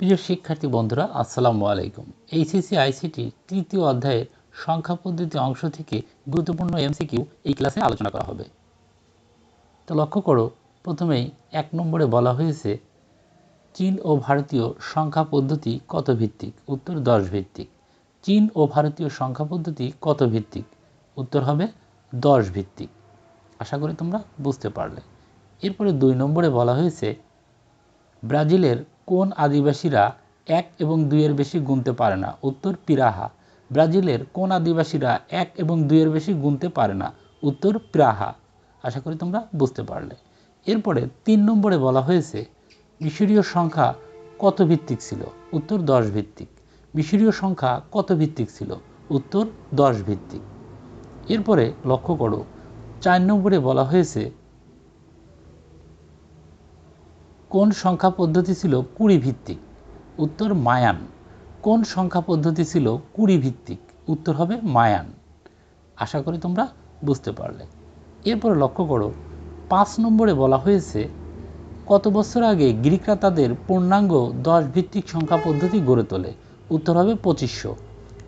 প্রিয় শিক্ষার্থী বন্ধুরা, আসসালামু আলাইকুম। এইচএসসি, আইসিটি তৃতীয় অধ্যায়ের সংখ্যা পদ্ধতি অংশ থেকে গুরুত্বপূর্ণ এমসিকিউ এই ক্লাসে আলোচনা করা হবে। তো লক্ষ্য করো, প্রথমেই এক নম্বরে বলা হয়েছে, চীন ও ভারতীয় সংখ্যা পদ্ধতি কত ভিত্তিক? উত্তর, দশ ভিত্তিক। চীন ও ভারতীয় সংখ্যা পদ্ধতি কত ভিত্তিক? উত্তর হবে, দশ ভিত্তিক। আশা করি তোমরা বুঝতে পারলে। এরপরে দুই নম্বরে বলা হয়েছে, ব্রাজিলের কোন আদিবাসীরা এক এবং দুইয়ের বেশি গুনতে পারে না? উত্তর, পিরাহা। ব্রাজিলের কোন আদিবাসীরা এক এবং দুইয়ের বেশি গুনতে পারে না? উত্তর, প্রাহা। আশা করি তোমরা বুঝতে পারলে। এরপরে তিন নম্বরে বলা হয়েছে, মিশরীয় সংখ্যা কত ভিত্তিক ছিল? উত্তর, দশ ভিত্তিক। মিশরীয় সংখ্যা কত ভিত্তিক ছিল? উত্তর, দশ ভিত্তিক। এরপরে লক্ষ্য করো, চার নম্বরে বলা হয়েছে কোন সংখ্যা পদ্ধতি ছিল কুড়ি ভিত্তিক উত্তর মায়ান। কোন সংখ্যা পদ্ধতি ছিল কুড়ি ভিত্তিক উত্তর হবে মায়ান। আশা করি তোমরা বুঝতে পারলে। এরপরে লক্ষ্য করো, পাঁচ নম্বরে বলা হয়েছে, কত বছর আগে গ্রিকরা তাদের পূর্ণাঙ্গ দশ ভিত্তিক সংখ্যা পদ্ধতি গড়ে তোলে? উত্তর হবে পঁচিশশো।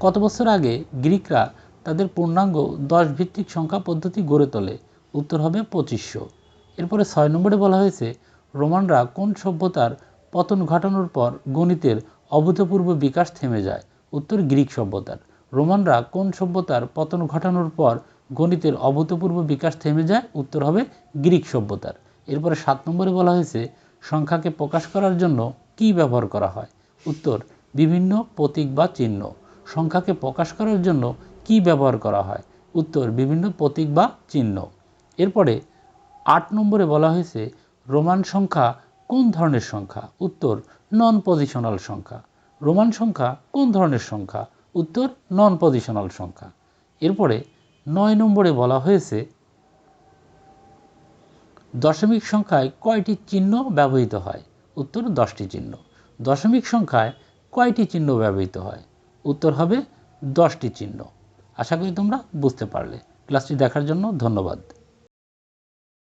কত বছর আগে গ্রিকরা তাদের পূর্ণাঙ্গ দশ ভিত্তিক সংখ্যা পদ্ধতি গড়ে তোলে? উত্তর হবে পঁচিশশো। এরপরে ছয় নম্বরে বলা হয়েছে রোমানরা কোন সভ্যতার পতন ঘটানোর পর গণিতের অভূতপূর্ব বিকাশ থেমে যায়? উত্তর, গ্রিক সভ্যতার। রোমানরা কোন সভ্যতার পতন ঘটানোর পর গণিতের অভূতপূর্ব বিকাশ থেমে যায়? উত্তর হবে, গ্রিক সভ্যতার। এরপরে সাত নম্বরে বলা হয়েছে, সংখ্যাকে প্রকাশ করার জন্য কি ব্যবহার করা হয়? উত্তর, বিভিন্ন প্রতীক বা চিহ্ন। সংখ্যাকে প্রকাশ করার জন্য কি ব্যবহার করা হয়? উত্তর, বিভিন্ন প্রতীক বা চিহ্ন। এরপরে আট নম্বরে বলা হয়েছে রোমান সংখ্যা কোন ধরনের সংখ্যা? উত্তর নন পজিশনাল সংখ্যা। রোমান সংখ্যা কোন ধরনের সংখ্যা? উত্তর নন পজিশনাল সংখ্যা। এরপরে নয় নম্বরে বলা হয়েছে, দশমিক সংখ্যায় কয়টি চিহ্ন ব্যবহৃত হয়? উত্তর, দশটি চিহ্ন। দশমিক সংখ্যায় কয়টি চিহ্ন ব্যবহৃত হয়? উত্তর হবে দশটি চিহ্ন। আশা করি তোমরা বুঝতে পারলে। ক্লাসটি দেখার জন্য ধন্যবাদ।